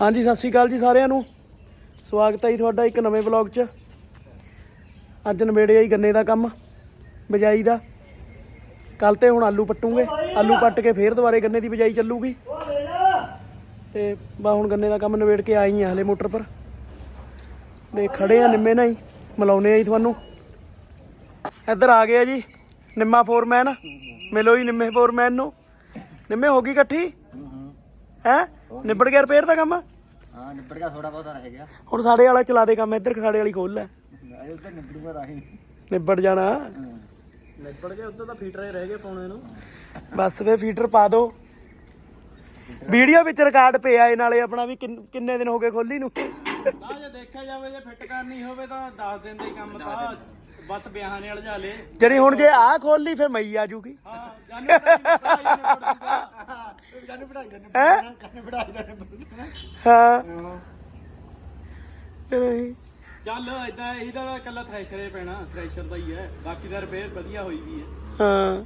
ਹਾਂਜੀ, ਸਤਿ ਸ਼੍ਰੀ ਅਕਾਲ ਜੀ ਸਾਰਿਆਂ ਨੂੰ। ਸਵਾਗਤ ਹੈ ਜੀ ਤੁਹਾਡਾ ਇੱਕ ਨਵੇਂ ਵਲੌਗ 'ਚ। ਅੱਜ ਨਵੇੜਿਆ ਹੀ ਗੰਨੇ ਦਾ ਕੰਮ, ਬਿਜਾਈ ਦਾ। ਕੱਲ ਤੇ ਹੁਣ ਆਲੂ ਪੱਟੂਗੇ। ਆਲੂ ਪੱਟ ਕੇ ਫੇਰ ਦੁਬਾਰੇ ਗੰਨੇ ਦੀ ਬਿਜਾਈ ਚੱਲੂਗੀ। ਤੇ ਬਾ ਹੁਣ ਗੰਨੇ ਦਾ ਕੰਮ ਨਵੇੜ ਕੇ ਆਈ ਆ ਹਲੇ ਮੋਟਰ ਪਰ। ਦੇ ਖੜੇ ਆ ਨਿੰਮੇ ਨਾਲ ਹੀ ਮਿਲਾਉਨੇ ਆ ਜੀ ਤੁਹਾਨੂੰ। ਇੱਧਰ ਆ ਗਿਆ ਜੀ, ਨਿੰਮਾ ਫੋਰਮੈਨ ਮਿਲੋ ਜੀ ਨਿੰਮੇ ਫੋਰਮੈਨ ਨੂੰ। ਨਿੰਮੇ ਹੋ ਗਈ ਇਕੱਠੀ? ਹੈ? ਨਿਬੜ ਗਿਆ ਰਿਪੇਅਰ ਦਾ ਕੰਮ? ਹਾਂ ਨਿਬੜ ਗਿਆ ਥੋੜਾ ਬਹੁਤਾ ਰਹਿ ਗਿਆ। ਹੁਣ ਸਾਡੇ ਵਾਲਾ ਚਲਾ ਦੇ ਕੰਮ ਇੱਧਰ ਸਾਡੇ ਵਾਲੀ ਖੋਲ ਲੈ। ਇਹ ਤਾਂ ਨਿਬੜੂਗਾ ਤਾਂ ਹੀ। ਨਿਬੜ ਜਾਣਾ। ਨਿਬੜ ਗਿਆ ਉੱਧਰ ਤਾਂ ਫੀਟਰ ਰਹਿ ਗਏ ਪਾਉਣੇ ਨੂੰ। ਬਸ ਵੇ ਫੀਟਰ ਪਾ ਦੋ। ਵੀਡੀਓ ਵਿੱਚ ਰਿਕਾਰਡ ਪਿਆ ਏ ਨਾਲੇ ਆਪਣਾ ਵੀ ਕਿੰਨ- ਦਿਨ ਹੋ ਗਏ ਖੋਲੀ ਨੂੰ। ਨਾ ਜੇ ਦੇਖਿਆ ਜਾਵੇ ਜੇ ਫਿੱਟ ਕਰਨੀ ਹੋਵੇ ਤਾਂ 10 ਦਿਨ ਦਾ ਹੀ ਕੰਮ ਤਾਂ ਬਸ ਵਿਆਹਾਂ ਨੇ ਅਲਝਾ ਲੇ ਜਿਹੜੀ ਹੁਣ ਜੇ ਆਹ ਖੋਲੀ ਫਿਰ ਮਈ ਆ ਜੂਗੀ। ਹਾਂ ਜਾਨੂੰ ਦਿੰਦਾ ਜਾਨੂੰ ਪੜਾਈ ਦਾ ਹੈ ਜਾਨੂੰ ਪੜਾਈ ਦਾ ਨਿਬੜ ਹਾਂ। ਫਿਰ ਇਹੀ। ਚੱਲ ਇਦਾਂ ਇਹਦਾ ਇਕੱਲਾ ਥ੍ਰੈਸ਼ਰ ਹੀ ਪੈਣਾ ਥ੍ਰੈਸ਼ਰ ਦਾ ਹੀ ਹੈ। ਬਾਕੀ ਦਾ ਰਿਪੇਅਰ ਵਧੀਆ ਹੋਈ ਵੀ ਹੈ। ਹਾਂ।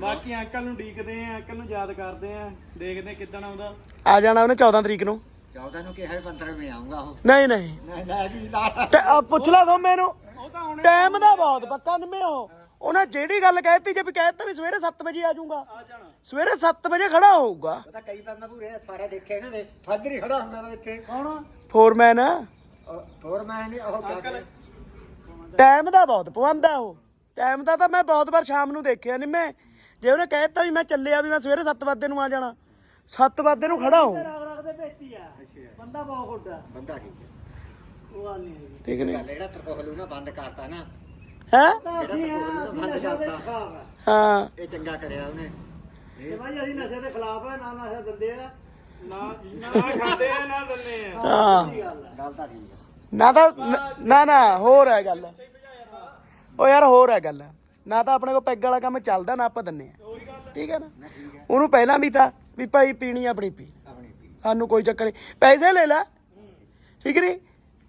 ਬਾਕੀ ਅੰਕਲ ਨੂੰ ਡੀਕਦੇ ਆ ਅੰਕਲ ਨੂੰ ਯਾਦ ਕਰਦੇ ਆ ਦੇਖਦੇ ਕਿੱਦਣ ਆਉਂਦਾ। ਆ ਜਾਣਾ ਉਹਨੇ 14 ਤਰੀਕ ਨੂੰ। 14 ਨੂੰ ਕਿਹਾ 15 ਵਿੱਚ ਆਉਂਗਾ ਉਹ। ਨਹੀਂ ਨਹੀਂ। ਤੇ ਆ ਪੁੱਛ ਲਾ ਸੋ ਮੈਨੂੰ ਉਹ ਤਾਂ ਹੁਣ ਟਾਈਮ ਦਾ ਬਹੁਤ ਪੱਕਾ ਨਿਮੇ ਉਹ ਉਹਨੇ ਜਿਹੜੀ ਗੱਲ ਕਹਿਤੀ ਜੇ ਵੀ ਕਹਿਤਾ ਵੀ ਸਵੇਰੇ 7 ਵਜੇ ਆ ਜਾਊਗਾ। ਆ ਜਾਣਾ। ਸਵੇਰੇ 7 ਵਜੇ ਖੜਾ ਹੋਊਗਾ। ਪਤਾ ਕਈ ਵਾਰ ਮੈਂ ਪੂਰੇ ਥਾੜੇ ਦੇਖੇ ਨਾ ਦੇ ਫਾਜਰੀ ਖੜਾ ਹੁੰਦਾ ਤਾਂ ਇੱਥੇ। ਕੌਣ ਫੋਰਮੈਨ ਹੋਰ ਮੈਂ ਨਹੀਂ ਉਹ ਕਿਆ ਕਰੇ ਟਾਈਮ ਦਾ ਬਹੁਤ ਪਵੰਦਾ ਉਹ। ਟਾਈਮ ਦਾ ਤਾਂ ਮੈਂ ਬਹੁਤ ਵਾਰ ਸ਼ਾਮ ਨੂੰ ਦੇਖਿਆ ਨਿੰਮੇ ਜੇ ਉਹਨੇ ਕਹਿਤਾ ਵੀ ਮੈਂ ਚੱਲਿਆ ਵੀ ਮੈਂ ਸਵੇਰੇ 7 ਵਜੇ ਨੂੰ ਆ ਜਾਣਾ 7 ਵਜੇ ਨੂੰ ਖੜਾ ਹੋ ਰੱਖਦੇ ਭੇਤੀ ਆ। ਬੰਦਾ ਬਹੁਤ ਗੁੱਡਾ ਬੰਦਾ ਠੀਕ ਹੈ। ਉਹ ਆ ਨਹੀਂ ਹੈਗੀ। ਠੀਕ ਨਹੀਂ ਗੱਲ ਜਿਹੜਾ ਤਰਕੋਹਲੂ ਨਾ ਬੰਦ ਕਰਤਾ ਨਾ। ਹੈ? ਹਾਂ। ਇਹ ਚੰਗਾ ਕਰਿਆ ਉਹਨੇ। ਤੇ ਭਾਈ ਅਸੀਂ ਨਸ਼ੇ ਦੇ ਖਿਲਾਫ ਆ ਨਾ ਨਸ਼ਾ ਦਿੰਦੇ ਆ ਨਾ ਨਾ ਖਾਂਦੇ ਆ ਨਾ ਦਿੰਦੇ ਆ। ਹਾਂ ਗੱਲ ਤਾਂ ਠੀਕ ਹੈ ਨਾ ਤਾਂ ਨਾ ਨਾ ਹੋਰ ਹੈ ਗੱਲ। ਉਹ ਯਾਰ ਹੋਰ ਹੈ ਗੱਲ। ਨਾ ਤਾਂ ਆਪਣੇ ਕੋਲ ਪੈਗ ਵਾਲਾ ਕੰਮ ਚੱਲਦਾ ਨਾ ਆਪਾਂ ਦਿੰਨੇ ਆ। ਠੀਕ ਹੈ ਨਾ? ਉਹਨੂੰ ਪਹਿਲਾਂ ਵੀ ਤਾਂ ਵੀ ਭਾਈ ਪੀਣੀ ਆਪਣੀ ਪੀ। ਆਪਣੀ ਪੀ। ਸਾਨੂੰ ਕੋਈ ਚੱਕਰ ਨਹੀਂ ਪੈਸੇ ਲੈ ਲੈ। ਠੀਕ ਨਹੀਂ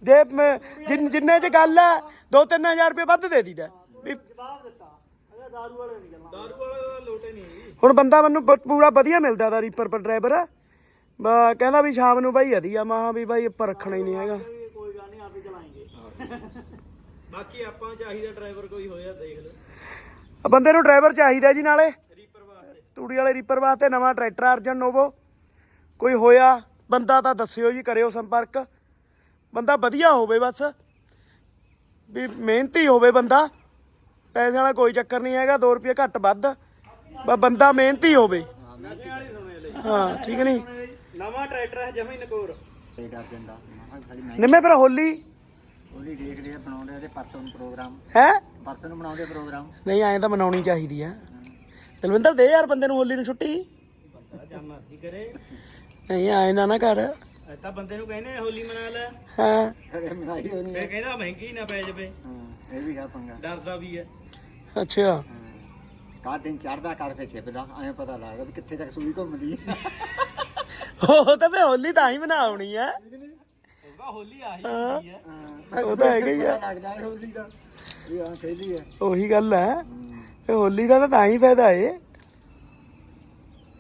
ਮ- ਜਿੰਨ- ਜਿੰਨੇ ਚ ਗੱਲ ਹੈ 2-3000 ਰੁਪਏ ਵੱਧ ਦੇ ਦੀਦਾ ਵੀ ਜਵਾਬ ਦਿੱਤਾ ਅਗਰ ਦਾਰੂ ਵਾਲੇ ਨਹੀਂ ਗੱਲਾਂ ਦਾਰੂ ਵਾਲੇ ਦਾ ਲੋਟੇ ਨਹੀਂ ਹੈਗੀ ਹੁਣ ਬੰਦਾ ਮੈਨੂੰ ਪੂਰਾ ਵਧੀਆ ਮਿਲਦਾ ਦਾ ਰੀਪਰ ਪਰ ਡਰਾਈਵਰ ਬਾ ਕਹਿੰਦਾ ਵੀ ਸ਼ਾਮ ਨੂੰ ਭਾਈ ਵਧੀਆ ਮਾਹਾਂ ਵੀ ਭਾਈ ਉੱਪਰ ਰੱਖਣਾ ਹੀ ਨਹੀਂ ਹੈਗਾ। ਵੀ ਕੋਈ ਗੱਲ ਨਹੀਂ ਆਪੇ ਚਲਾਏਂਗੇ ਬਾਕੀ ਆਪਾਂ ਚਾਹੀਦਾ ਡਰਾਈਵਰ ਕੋਈ ਹੋਇਆ ਦੇਖ ਲੈ ਆ ਬੰਦੇ ਨੂੰ ਡਰਾਈਵਰ ਚਾਹੀਦਾ ਜੀ ਨਾਲੇ। ਰੀਪਰ ਵਾਸਤੇ ਤੂੜੀ ਵਾਲੇ ਰੀਪਰ ਵਾਸਤੇ ਨਵਾਂ ਟਰੈਕਟਰ ਅਰਜਨ ਨੋਵੋ ਕੋਈ ਹੋਇਆ ਬੰਦਾ ਤਾਂ ਦੱਸਿਓ ਜੀ ਕਰਿਓ ਸੰਪਰਕ। ਬੰਦਾ ਵਧੀਆ ਹੋਵੇ ਬਸ। ਵੀ ਮਿਹਨਤੀ ਹੋਵੇ ਬੰਦਾ। ਪੈਸੇ ਵਾਲਾ ਕੋਈ ਚੱਕਰ ਨਹੀਂ ਹੈਗਾ 2 ਰੁਪਏ ਘੱਟ ਵੱਧ। ਬਸ ਬੰਦਾ ਮਿਹਨਤੀ ਹੋਵੇ। ਹਾਂ ਠੀਕ ਨਹੀਂ? ਨਵਾਂ ਟਰੈਕਟਰ ਹੈ ਜਮੀ ਨਕੋਰ ਤੇ ਡਰ ਜਾਂਦਾ ਨਿੰਮੇ ਫਿਰ ਹੋਲੀ? ਉਹਦੀ ਦੇਖਦੇ ਆ ਬਣਾਉਂਦੇ ਆ ਤੇ ਪਰਸੋਂ ਨੂੰ ਪ੍ਰੋਗਰਾਮ। ਹੈ? ਪਰਸੋਂ ਨੂੰ ਬਣਾਉਂਦੇ ਪ੍ਰੋਗਰਾਮ। ਨਹੀਂ ਐਂ ਤਾਂ ਮਨਾਉਣੀ ਚਾਹੀਦੀ ਆ। ਦਲਵਿੰਦਰ ਦੇ ਯਾਰ ਬੰਦੇ ਨੂੰ ਹੋਲੀ ਨੂੰ ਛੁੱਟੀ? ਕਰੇ? ਨਹੀਂ ਐਂ ਨਾ ਨਾ ਕਰ। ਇਹ ਤਾਂ ਬੰਦੇ ਨੂੰ ਕਹਿੰਦੇ ਆ, ਹੋਲੀ ਮਨਾ ਲੈ। ਹਾਂ। ਮਨਾਈ ਹੋਣੀ ਫਿਰ ਕਹਿੰਦਾ ਮਹਿੰਗੀ ਨਾ ਪੈ ਜਾਵੇ। ਹਾਂ ਇਹ ਵੀ ਹੈ ਪੰਗਾ। ਡਰਦਾ ਵੀ ਹੈ। ਅੱਛਾ। ਕਾ ਦਿਨ ਚੜਦਾ ਕਰ ਫੇ ਛਿਪਦਾ ਐਂ ਪਤਾ ਲੱਗਦਾ ਵੀ ਕਿੱਥੇ ਤੱਕ ਸੂਈ ਘੁੰਮਦੀ ਹੈ। ਉਹ ਤਾਂ ਫੇ ਹੋਲੀ ਤਾਂ ਹੀ ਮਨਾਉਣੀ ਆ। ਉਹਦਾ ਹੋਲੀ ਆਹੀ ਹੁੰਦੀ ਹੈ। ਹਾਂ। ਉਹ ਤਾਂ ਹੈਗਾ ਹੀ ਆ। ਪਤਾ ਲੱਗਦਾ ਇਹ ਹੋਲੀ ਦਾ। ਇਹ ਹਾਂ ਖੇਲੀ ਹੈ। ਉਹੀ ਗੱਲ ਹੈ। ਹਮ, ਫੇ ਹੋਲੀ ਦਾ ਤਾਂ ਤਾਂ ਹੀ ਫਾਇਦਾ ਏ।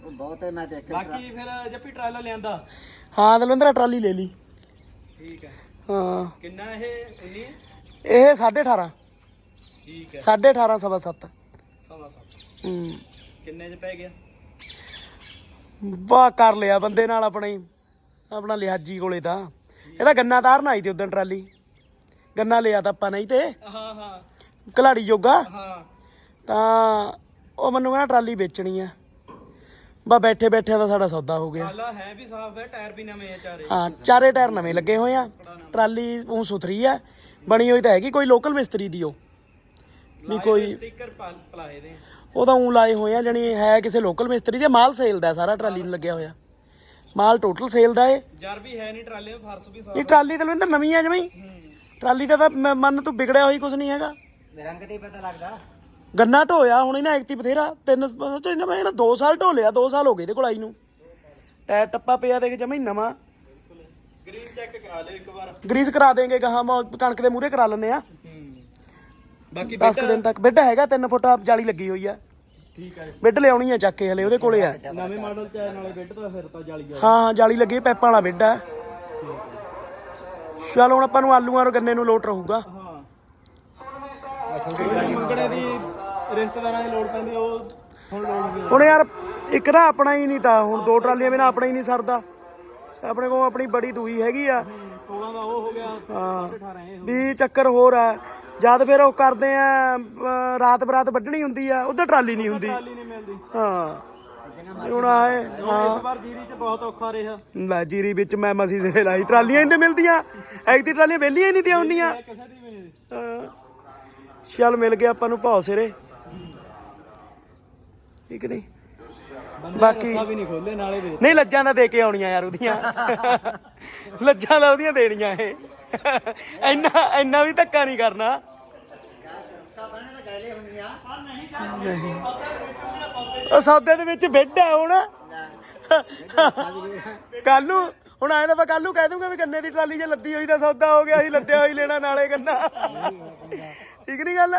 ਬਹੁਤ ਹੈ ਮੈਂ ਦੇਖਿਆ ਬਾਕੀ ਫਿਰ ਜੱਪੀ ਟਰਾਲਾ ਲਿਆਂਦਾ। ਹਾਂ ਦਲਵਿੰਦਰ ਟਰਾਲੀ ਲੈ ਲਈ। ਠੀਕ ਹੈ। ਹਾਂ। ਕਿੰਨਾ ਇਹ 19 ਇਹ 18.5 ਠੀਕ ਹੈ। 18.5 ਸਵਾ 7 ਸਵਾ ਸੱਤ। ਹੂੰ। ਕਿੰਨੇ ਚ ਪੈ ਗਿਆ? ਵਾਹ ਕਰ ਲਿਆ ਬੰਦੇ ਨਾਲ ਆਪਣੇ। ਆਪਣਾ ਲਿਹਾਜੀ ਕੋਲੇ ਤਾਂ। ਇਹਦਾ ਗੰਨਾ ਤਾਰਨ ਆਈ ਤੇ ਉਦੋਂ ਟਰਾਲੀ। ਗੰਨਾ ਲਿਆ ਤਾਂ ਆਪਾਂ ਨਹੀਂ ਤੇ। ਹਾਂ ਹਾਂ। ਕਲਾੜੀ ਜੋਗਾ। ਹਾਂ। ਤਾਂ ਉਹ ਮੈਨੂੰ ਕਹਿੰਦਾ ਟਰਾਲੀ ਵੇਚਣੀ ਆ। ਬਾ ਬੈਠੇ ਬੈਠੇ ਦਾ ਸਾਡਾ ਸੌਦਾ ਹੋ ਗਿਆ। ਟਰਾਲਾ ਹੈ ਵੀ ਸਾਫ਼ ਹੈ ਟਾਇਰ ਵੀ ਨਵੇਂ ਆ ਚਾਰੇ। ਹਾਂ ਚਾਰੇ ਟਾਇਰ ਨਵੇਂ ਲੱਗੇ ਹੋਏ ਆ। ਟਰਾਲੀ ਉਹ ਸੁਥਰੀ ਆ ਬਣੀ ਹੋਈ ਤਾਂ ਹੈਗੀ ਕੋਈ ਲੋਕਲ ਮਿਸਤਰੀ ਦੀ ਉਹ। ਵੀ ਕੋਈ ਸਟicker ਪਲਾਏ ਦੇ ਉਹਦਾ ਉਂ ਲਾਏ ਹੋਏ ਆ ਜਣੀ ਹੈ ਕਿਸੇ ਲੋਕਲ ਮਿਸਤਰੀ ਦੇ ਮਾਲ ਸੇਲ ਦਾ ਸਾਰਾ ਟਰਾਲੀ ਨੂੰ ਲੱਗਿਆ ਹੋਇਆ। ਮਾਲ ਟੋਟਲ ਸੇਲ ਦਾ ਏ। ਜਰ ਵੀ ਹੈ ਨਹੀਂ ਟਰਾਲੇ ਵਿੱਚ ਫਰਸ਼ ਵੀ ਸਾਫ਼ ਇਹ ਟਰਾਲੀ ਤਾਂ ਲਵਿੰਦਰ ਨਵੀਂ ਆ ਜਮਈ। ਟਰਾਲੀ ਦਾ ਤਾਂ ਮਨ ਤੂੰ ਵਿਗੜਿਆ ਹੋਈ ਕੁਝ ਨਹੀਂ ਹੈਗਾ। ਰੰਗ ਤੇ ਹੀ ਪਤਾ ਲੱਗਦਾ। ਗੰਨਾ ਢੋਇਆ ਹੁਣ ਇਹਨਾਂ ਐਕਟੀ ਬਥੇਰਾ ਤਿੰਨ ਤੇ ਇਹਨਾਂ ਮੈਂ 2 ਸਾਲ ਢੋਲਿਆ 2 ਸਾਲ ਹੋ ਗਏ ਇਹਦੇ ਕੋਲ ਆਈ ਨੂੰ। ਟਾਇਰ ਟੱਪਾ ਪਿਆ ਦੇਖ ਜਮਈ ਨਵਾਂ। ਗ੍ਰੀਨ ਚੈੱਕ ਕਰਾ ਲਿਓ ਇੱਕ ਵਾਰ। ਗਰੀਸ ਕਰਾ ਦੇਂਗੇ ਗਾਹਾਂ ਮ- ਕਣਕ ਦੇ ਮੂਹਰੇ ਕਰਾ ਲੈਂਦੇ ਆ ਬਾਕੀ 10 ਕੁ ਦਿਨ ਤੱਕ। ਬੈੱਡ ਹੈਗਾ 3 ਫੁੱਟ ਜਾਲੀ ਲੱਗੀ ਹੋਈ ਆ। ਠੀਕ ਹੈ ਬੈੱਡ ਲਿਆਉਣੀ ਆ ਚੱਕ ਕੇ ਹਲੇ ਉਹਦੇ ਕੋਲੇ ਆ। ਨਵੇਂ ਮਾਡਲ ਚ ਆਏ ਨਾਲੇ ਬੈੱਡ ਤਾਂ ਫਿਰ ਤਾਂ ਜਾਲੀ ਆ। ਹਾਂ ਹਾਂ ਜਾਲੀ ਲੱਗੀ ਪੈਪਾਂ ਵਾਲਾ ਬੈੱਡ ਆ। ਚਲ ਹੁਣ ਆਪਾਂ ਨੂੰ ਆਲੂਆਂ ਔਰ ਗੰਨੇ ਨੂੰ ਲੋਟ ਰਹੂਗਾ। ਹਾਂ। ਮੰਗਣੇ ਦੀ ਰਿਸ਼ਤੇਦਾਰਾਂ ਦੀ ਲੋੜ ਪੈਂਦੀ ਆ, ਉਹ ਹੁਣ ਲੋੜ ਨਹੀਂ ਹੁਣ ਯਾਰ ਇੱਕ ਨਾ ਆਪਣਾ ਹੀ ਨਹੀਂ ਤਾਂ ਹੁਣ ਦੋ ਟਰਾਲੀਆਂ ਬਿਨਾ ਆਪਣਾ ਹੀ ਨਹੀਂ ਸਰਦਾ। ਆਪਣੇ ਕੋਲ ਆਪਣੀ ਬੜੀ ਦੂਈ ਹੈਗੀ ਆ। 16 ਦਾ ਉਹ ਹੋ ਗਿਆ ਹਾਂ। 18 ਇਹ ਵੀ ਚੱਕਰ ਹੋਰ ਆ ਜਦ ਫਿਰ ਉਹ ਕਰਦੇ ਆ ਰਾਤ ਬਰਾਤ ਵੱਢਣੀ ਹੁੰਦੀ ਆ ਉਧਰ ਟਰਾਲੀ ਨਹੀਂ ਹੁੰਦੀ। ਟਰਾਲੀ ਨਹੀਂ ਮਿਲਦੀ। ਹਾਂ। ਹੁਣ ਆਏ ਹਾਂ ਇਸ ਵਾਰ ਜੀਰੀ ਚ ਬਹੁਤ ਔਖਾ ਰਿਹਾ। ਲੈ ਜੀਰੀ ਵਿੱਚ ਮੈਂ ਮਸੀ ਸੇ ਲਾਈ। ਟਰਾਲੀਆਂ ਤੇ ਮਿਲਦੀਆਂ। ਐਕਟੀ ਟਰਾਲੀਆਂ ਵਿਹਲੀਆਂ ਹੀ ਨਹੀਂ ਤੇ ਆਉਂਦੀਆਂ। ਕਿਸੇ ਦੀ ਵੀ ਨਹੀਂ ਹਾਂ। ਚੱਲ ਮਿਲ ਗਿਆ ਆਪਾਂ ਨੂੰ ਭਾਅ ਸਿਰੇ। ਠੀਕ ਨਹੀਂ? ਬਾਕੀ- ਰੱਸਾ ਵੀ ਨਹੀਂ ਖੋਲੇ ਨਾਲੇ ਵੇਚ ਨਹੀਂ ਲੱਜਾਂ ਦਾ ਦੇ ਕੇ ਆਉਣੀਆਂ ਯਾਰ ਉਹਦੀਆਂ। ਲੱਜਾਂ ਦਾ ਉਹਦੀਆਂ ਦੇਣੀਆਂ ਇਹ। ਇੰਨਾ ਇੰਨਾ ਵੀ ਧੱਕਾ ਨਹੀਂ ਕਰਨਾ। ਉਹ ਸੌਦੇ ਦੇ ਵਿੱਚ ਬੈੱਡ ਆ ਹੁਣ। ਕੱਲ ਨੂੰ ਹੁਣ ਆਏ ਤਾਂ ਮੈਂ ਕੱਲ ਨੂੰ ਕਹਿ ਦੂੰਗਾ ਵੀ ਗੰਨੇ ਦੀ ਟਰਾਲੀ ਜੇ ਲੱਦੀ ਹੋਈ ਤਾਂ ਸੌਦਾ ਹੋ ਗਿਆ ਸੀ ਲੱਦਿਆ ਹੋਈ ਲੈਣਾ ਨਾਲੇ ਗੰਨਾ। ਠੀਕ ਨਹੀਂ ਗੱਲ?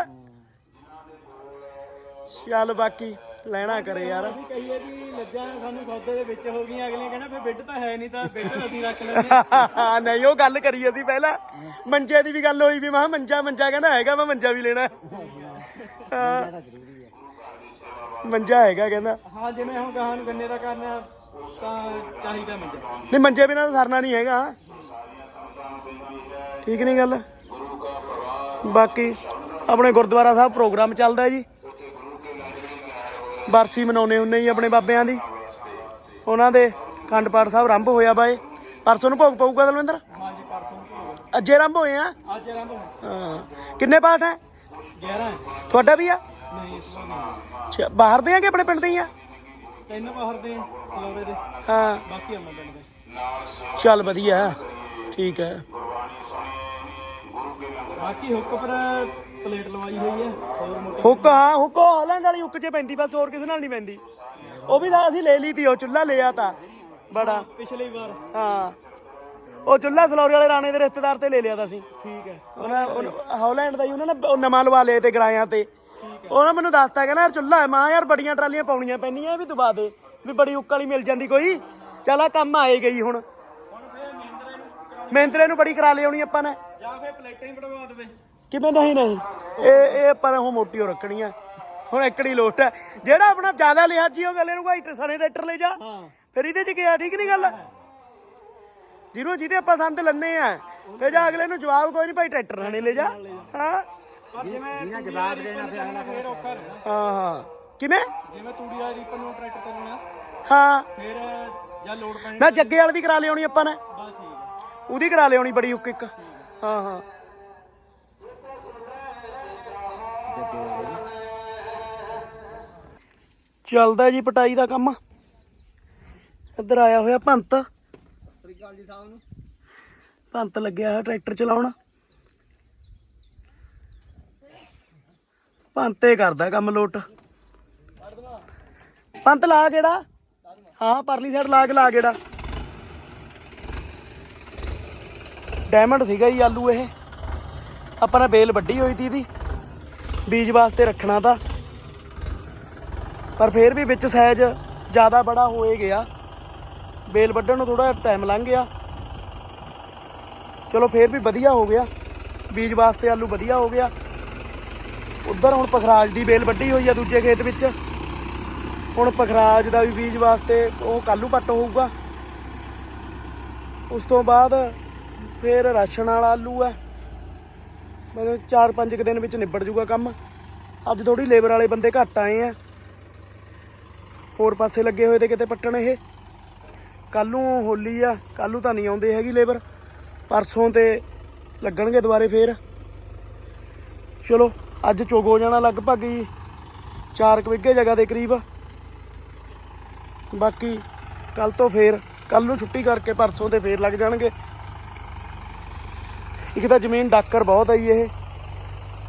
ਚੱਲ ਬਾਕੀ। ਲੈਣਾ ਕਰੇ ਯਾਰ। ਅਸੀਂ ਕਹੀਏ ਵੀ ਲੱਜਾਂ ਸਾਨੂੰ ਸੌਦੇ ਦੇ ਵਿੱਚ ਹੋ ਗਈਆਂ ਅਗਲੇ ਕਹਿੰਦਾ ਫਿਰ ਬੈੱਡ ਤਾਂ ਹੈ ਨਹੀਂ ਤਾਂ ਬੈੱਡ ਅਸੀਂ ਰੱਖ ਲੈਂਦੇ ਨਹੀਂ ਉਹ ਗੱਲ ਕਰੀ ਅਸੀਂ ਪਹਿਲਾਂ। ਮੰਜੇ ਦੀ ਵੀ ਗੱਲ ਹੋਈ ਵੀ ਮੈਂ ਕਿਹਾ ਮੰਜਾ ਮੰਜਾ ਕਹਿੰਦਾ ਹੈਗਾ ਮੈਂ ਮੰਜਾ ਵੀ ਲੈਣਾ। ਹਾਂ, ਜ਼ਰੂਰੀ ਹੈ। ਮੰਜਾ ਹੈਗਾ ਕਹਿੰਦਾ। ਹਾਂ ਜਿਵੇਂ ਹੁਣ ਗਾਹਾਂ ਨੂੰ ਗੰਨੇ ਦਾ ਕਰਨਾ ਤਾਂ ਚਾਹੀਦਾ ਮੰਜਾ। ਨਹੀਂ ਮੰਜੇ ਬਿਨਾਂ ਤਾਂ ਸਰਨਾ ਨਹੀਂ ਹੈਗਾ। ਠੀਕ ਨਹੀਂ ਗੱਲ। ਬਾਕੀ ਆਪਣੇ ਗੁਰਦੁਆਰਾ ਸਾਹਿਬ ਪ੍ਰੋਗਰਾਮ ਚੱਲਦਾ ਜੀ। ਬਰਸੀ ਮਨਾਉਣੇ ਹੁੰਨੇ ਜੀ ਆਪਣੇ ਬਾਬਿਆਂ ਦੀ। ਉਹਨਾਂ ਦੇ ਖੰਡ ਪਾਠ ਸਾਹਿਬ ਆਰੰਭ ਹੋਇਆ ਬਾਏ ਪਰਸੋਂ ਨੂੰ ਭੋਗ ਪਊਗਾ ਦਲਵਿੰਦਰ? ਹਾਂ ਜੀ ਪਰਸੋਂ ਨੂੰ ਭੋਗ। ਅੱਜੇ ਆਰੰਭ ਹੋਏ ਆ? ਅੱਜ ਆਰੰਭ ਹਾਂ। ਕਿੰਨੇ ਪਾਠ ਹੈ? 11 ਹੈ। ਤੁਹਾਡਾ ਵੀ ਆ? ਨਹੀਂ ਇਸ ਵਾਰ ਨਹੀਂ। ਅੱਛਾ, ਬਾਹਰ ਦੇ ਆ ਕਿ ਆਪਣੇ ਪਿੰਡ ਦੇ ਹੀ ਆ? ਤਿੰਨ ਬਾਹਰ ਦੇ ਆ, ਸਲੌਰੇ ਦੇ। ਹਾਂ। ਬਾਕੀ ਅਮਨ ਪਿੰਡ ਦੇ। ਚੱਲ ਵਧੀਆ ਠੀਕ ਹੈ। ਬਾਕੀ ਹੁੱਕ ਪਰ ਪਲੇਟ ਲਵਾਈ ਹੋਈ ਹੈ ਹੋਰ ਮੋਟੀ ਹੁੱਕ ਹਾਂ ਹੁੱਕ ਹਾਲੈਂਡ ਵਾਲੀ ਹੁੱਕ 'ਚ ਪੈਂਦੀ ਬਸ ਹੋਰ ਕਿਸੇ ਨਾਲ ਨਹੀਂ ਪੈਂਦੀ। ਉਹ ਵੀ ਤਾਂ ਅਸੀਂ ਲੈ ਲਈ ਤੀ ਉਹ ਚੁੱਲਾ ਲਿਆ ਤਾਂ। ਬੜਾ। ਪਿਛਲੀ ਵਾਰ। ਹਾਂ। ਉਹ ਚੁੱਲਾ ਸਲੌਰੀ ਵਾਲੇ ਰਾਣੇ ਦੇ ਰਿਸ਼ਤੇਦਾਰ ਤੇ ਲੈ ਲਿਆ ਤਾਂ ਅਸੀਂ ਠੀਕ ਹੈ। ਉਹਨਾਂ ਉਹ- ਹਾਲੈਂਡ ਦਾ ਹੀ ਉਹਨਾਂ ਨੇ ਉਹ ਨਵਾਂ ਲਵਾ ਲਿਆ ਤੇ ਕਿਰਾਇਆਂ ਤੇ। ਉਹਨਾਂ ਮੈਨੂੰ ਦੱਸਤਾ ਕਹਿੰਦਾ ਯਾਰ ਚੁੱਲਾ ਹੈ ਮਾਂ ਯਾਰ ਬੜੀਆਂ ਟਰਾਲੀਆਂ ਪਾਉਣੀਆਂ ਪੈਣੀਆਂ ਇਹ ਵੀ ਦਬਾ ਦੇ ਵੀ ਬੜੀ ਉੱਕ ਵਾਲੀ ਮਿਲ ਜਾਂਦੀ ਕੋਈ। ਚੱਲ ਆ ਕੰਮ ਆਏ ਗਈ ਹੁਣ। ਹੁਣ ਫੇਰ ਮਹਿੰਦਰਾ ਨੂੰ ਕਰਾਉਣੀ ਮਹਿੰਦਰੇ ਨੂੰ ਬੜੀ ਕਰਾ ਲਿਆਉਣੀ ਆਪਾਂ ਨੇ। ਜਾਂ ਫੇਰ ਪਲੇਟਾਂ ਹੀ ਬਣਵਾ ਦੇਵੇ। ਕਿਵੇਂ ਨਹੀਂ ਨਹੀਂ। ਇਹ ਇਹ ਪਰ ਉਹ ਮੋਟੀ ਹੋ ਰੱਖਣੀ ਆ। ਹੁਣ ਇਕੜੀ ਲੋਟ ਹੈ ਜਿਹੜਾ ਆਪਣਾ ਜ਼ਿਆਦਾ ਲਿਹਾਜੀ ਉਹ ਗੱਲੇ ਨੂੰ ਭਾਈ ਸਣੇ ਟਰੈਕਟਰ ਲੈ ਜਾ। ਹਾਂ। ਫਿਰ ਇਹਦੇ ਚ ਗਿਆ ਠੀਕ ਨਹੀਂ ਗੱਲ? ਜਿਹਨੂੰ ਜਿਹਦੇ ਆਪਾਂ ਸੰਦ ਲੰਨੇ ਆ ਫਿਰ ਜਾ ਅਗਲੇ ਨੂੰ ਜਵਾਬ ਕੋਈ ਨਹੀਂ ਭਾਈ ਟਰੈਕਟਰ ਨਾਲੇ ਲੈ ਜਾ। ਹਾਂ। ਪਰ ਜਿਵੇਂ ਜਿਹਨਾਂ ਜਵਾਬ ਦੇਣਾ ਫਿਰ ਅਗਲਾ ਫੇਰ ਔਖਾ ਰਹਿਣਾ ਹਾਂ ਹਾਂ। ਕਿਵੇਂ? ਜਿਵੇਂ ਤੂੜੀ ਵਾਲੀ ਰੀਪਰ ਨੂੰ ਟਰੈਕਟਰ ਚੱਲਣਾ ਹਾਂ। ਫਿਰ ਜਾਂ ਲੋਡ ਪੈਣੀ ਨਾ ਜੱਗੇ ਵਾਲੇ ਦੀ ਕਰਾ ਲਿਆਉਣੀ ਆਪਾਂ ਨੇ। ਬਸ ਠੀਕ ਹੈ ਉਹਦੀ ਕਰਾ ਲਿਆਉਣੀ ਬੜੀ ਇੱਕ। ਹਾਂ ਹਾਂ। ਚੱਲਦਾ ਜੀ ਪਟਾਈ ਦਾ ਕੰਮ। ਇੱਧਰ ਆਇਆ ਹੋਇਆ ਭੰਤ ਜੀ ਸਾਹਿਬ ਨੂੰ ਭੰਤ ਲੱਗਿਆ ਹੋਇਆ ਟਰੈਕਟਰ ਚਲਾਉਣ। ਭੰਤੇ ਕਰਦਾ ਕੰਮ ਲੋਟ। ਪੰਤ ਲਾ ਕਿਹੜਾ? ਹਾਂ, ਪਰਲੀ ਸਾਈਡ ਲਾ ਕੇ, ਲਾ ਕਿਹੜਾ? ਡਾਇਮੰਡ ਸੀਗਾ ਜੀ ਆਲੂ ਇਹ। ਆਪਾਂ ਨੇ ਬੇਲ ਵੱਡੀ ਹੋਈ ਤੀ ਇਹਦੀ। ਬੀਜ ਵਾਸਤੇ ਰੱਖਣਾ ਤਾਂ। ਪਰ ਫੇਰ ਵੀ ਵਿੱਚ ਸਾਈਜ਼ ਜ਼ਿਆਦਾ ਬੜਾ ਹੋਏ ਗਿਆ। ਬੇਲ ਵੱਢਣ ਨੂੰ ਥੋੜਾ ਟਾਈਮ ਲੰਘ ਗਿਆ। ਚਲੋ ਫੇਰ ਵੀ ਵਧੀਆ ਹੋ ਗਿਆ। ਬੀਜ ਵਾਸਤੇ ਆਲੂ ਵਧੀਆ ਹੋ ਗਿਆ। ਉਧਰ ਹੁਣ ਪਖਰਾਜ ਦੀ ਬੇਲ ਵੱਢੀ ਹੋਈ ਆ ਦੂਜੇ ਖੇਤ ਵਿੱਚ। ਹੁਣ ਪਖਰਾਜ ਦਾ ਵੀ ਬੀਜ ਵਾਸਤੇ ਉਹ ਕੱਲੂ ਪੱਟ ਹੋਊਗਾ। ਉਸ ਤੋਂ ਬਾਅਦ ਫਿਰ ਰਾਸ਼ਨ ਵਾਲਾ ਆਲੂ ਹੈ ਮਤਲਬ 4-5 ਕੁ ਦਿਨ ਵਿੱਚ ਨਿਬੜ ਜੂਗਾ ਕੰਮ। ਅੱਜ ਥੋੜੀ ਲੇਬਰ ਵਾਲੇ ਬੰਦੇ ਘੱਟ ਆਏ ਆ। ਹੋਰ ਪਾਸੇ ਲੱਗੇ ਹੋਏ ਤੇ ਕਿਤੇ ਪੱਟਣ ਇਹ। ਕੱਲ ਨੂੰ ਹੋਲੀ ਆ ਕੱਲ ਨੂੰ ਤਾਂ ਨਹੀਂ ਆਉਂਦੇ ਹੈਗੀ ਲੇਬਰ। ਪਰਸੋਂ ਤੇ ਲੱਗਣਗੇ ਦੁਬਾਰੇ ਫੇਰ। ਚਲੋ, ਅੱਜ ਚੁਗ ਹੋ ਜਾਣਾ ਲਗਭਗ ਹੀ 4 ਵਿਗੇ ਜਗ੍ਹਾ ਦੇ ਕਰੀਬ। ਬਾਕੀ ਕੱਲ ਤੋਂ ਫੇਰ ਕੱਲ ਨੂੰ ਛੁੱਟੀ ਕਰਕੇ ਪਰਸੋਂ ਤੇ ਫੇਰ ਲੱਗ ਜਾਣਗੇ। ਇੱਕ ਤਾਂ ਜ਼ਮੀਨ ਡਾਕਰ ਬਹੁਤ ਆਈ ਇਹ।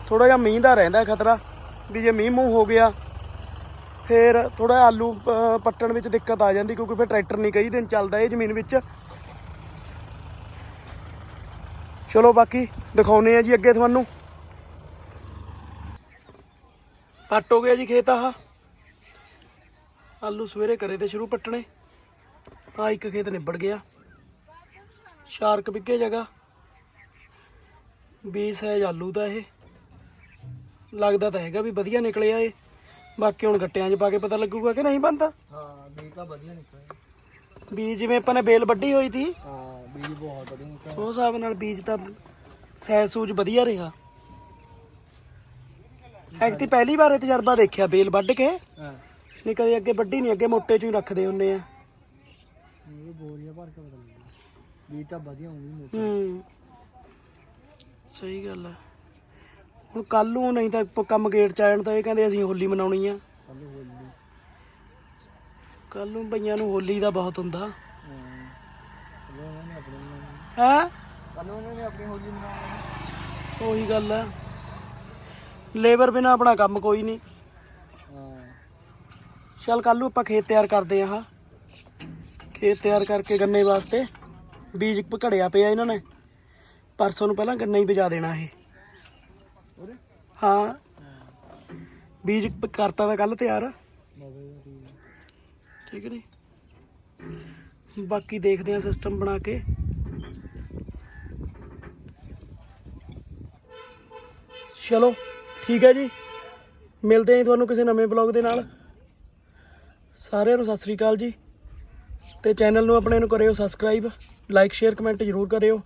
ਥੋੜਾ ਜਿਹਾ ਮੀਂਹ ਦਾ ਰਹਿੰਦਾ ਖਤਰਾ, ਵੀ ਜੇ ਮੀਂਹ ਮੂੰਹ ਹੋ ਗਿਆ, ਫੇਰ ਥੋੜਾ ਆਲੂ ਪੱਟਣ ਵਿੱਚ ਦਿੱਕਤ ਆ ਜਾਂਦੀ, ਕਿਉਂਕਿ ਫਿਰ ਟਰੈਕਟਰ ਨਹੀਂ ਕਈ ਦਿਨ ਚੱਲਦਾ ਇਹ ਜ਼ਮੀਨ ਵਿੱਚ। ਚਲੋ ਬਾਕੀ ਦਿਖਾਉਨੇ ਆ ਜੀ ਅੱਗੇ ਤੁਹਾਨੂੰ। ਪੱਟ ਹੋ ਗਿਆ ਜੀ ਖੇਤ ਆਹ। ਆਲੂ ਸਵੇਰੇ ਕਰੇ ਤੇ ਸ਼ੁਰੂ ਪੱਟਣੇ। ਆ ਇੱਕ ਖੇਤ ਨਿਬੜ ਗਿਆ। ਸ਼ਾਰਕ ਵਿਕੇ ਜਗ੍ਹਾ। 20 ਸਾਈਜ਼ ਆਲੂ ਦਾ ਇਹ। ਲੱਗਦਾ ਤਾਂ ਹੈਗਾ ਵੀ ਵਧੀਆ ਨਿਕਲਿਆ ਇਹ। ਬਾਕੀ ਹੁਣ ਗੱਟਿਆਂ 'ਚ ਪਾ ਕੇ ਪਤਾ ਲੱਗੂਗਾ ਕਿ ਨਹੀਂ ਬੰਦਾ ਹਾਂ ਬੀਜ ਤਾਂ ਵਧੀਆ ਨਿਕਲਿਆ। ਬੀਜ ਜਿਵੇਂ ਆਪਾਂ ਨੇ ਬੇਲ ਵੱਢੀ ਹੋਈ ਸੀ। ਹਾਂ ਬੀਜ ਬਹੁਤ ਵਧੀਆ ਨਿਕਲਿਆ। ਉਸ ਹਿਸਾਬ ਨਾਲ ਬੀਜ ਤਾਂ ਸਾਈਜ਼ ਸੂਜ ਵਧੀਆ ਰਿਹਾ। ਐਕਤੀ ਪਹਿਲੀ ਵਾਰ ਇਹ ਤਜਰਬਾ ਦੇਖਿਆ ਬੇਲ ਵੱਢ ਕੇ। ਹਾਂ। ਨਹੀਂ ਕਦੇ ਅੱਗੇ ਵੱਢੀ ਨਹੀਂ ਅੱਗੇ ਮੋਟੇ ਚ ਹੀ ਰੱਖਦੇ ਹੁੰਨੇ ਆ। ਇਹ ਬੋਰੀਆਂ ਭਰ ਕੇ ਬਦਲ ਬੀਜ ਤਾਂ ਵਧੀਆ ਹੋਊਗੀ ਹੂੰ। ਸਹੀ ਗੱਲ ਹੈ। ਹੁਣ ਕੱਲ ਨੂੰ ਨਹੀਂ ਤਾਂ ਕੰਮ ਗੇਟ ਚ ਆ ਜਾਣ ਤਾਂ ਇਹ ਕਹਿੰਦੇ ਅਸੀਂ ਹੋਲੀ ਮਨਾਉਣੀ ਆ। ਕੱਲ ਨੂੰ ਬਈਆਂ ਨੂੰ ਹੋਲੀ ਦਾ ਬਹੁਤ ਹੁੰਦਾ। ਹਾਂ। ਕੱਲ ਉਹਨਾਂ ਨੇ ਆਪਣੀ ਮਨਾਉਣੀ ਹੈ? ਕੱਲ ਉਹਨਾਂ ਨੇ ਆਪਣੀ ਹੋਲੀ ਮਨਾਉਣੀ ਉਹੀ ਗੱਲ ਹੈ। ਲੇਬਰ ਬਿਨਾ ਆਪਣਾ ਕੰਮ ਕੋਈ ਨਹੀਂ। ਚੱਲ ਕੱਲ ਨੂੰ ਆਪਾਂ ਖੇਤ ਤਿਆਰ ਕਰਦੇ ਆ ਹਾਂ ਖੇਤ ਤਿਆਰ ਕਰਕੇ ਗੰਨੇ ਵਾਸਤੇ ਬੀਜ ਘੜਿਆ ਪਿਆ ਇਹਨਾਂ ਨੇ। ਪਰਸੋਂ ਨੂੰ ਪਹਿਲਾਂ ਗੰਨਾ ਹੀ ਬਜਾ ਦੇਣਾ ਇਹ। ਹਾਂ। ਬੀਜ ਕਰਤਾ ਤਾਂ ਕੱਲ ਤਿਆਰ। ਦਾ ਠੀਕ ਹੈ ਜੀ। ਬਾਕੀ ਦੇਖਦੇ ਆ ਸਿਸਟਮ ਬਣਾ ਕੇ। ਚਲੋ ਠੀਕ ਹੈ ਜੀ। ਮਿਲਦੇ ਜੀ ਤੁਹਾਨੂੰ ਕਿਸੇ ਨਵੇਂ ਬਲੌਗ ਦੇ ਨਾਲ। ਸਾਰਿਆਂ ਨੂੰ ਸਤਿ ਸ੍ਰੀ ਅਕਾਲ ਜੀ। ਤੇ ਚੈਨਲ ਨੂੰ ਆਪਣੇ ਨੂੰ ਕਰਿਓ ਸਬਸਕ੍ਰਾਈਬ ਲਾਈਕ ਸ਼ੇਅਰ ਕਮੈਂਟ ਜ਼ਰੂਰ ਕਰਿਓ।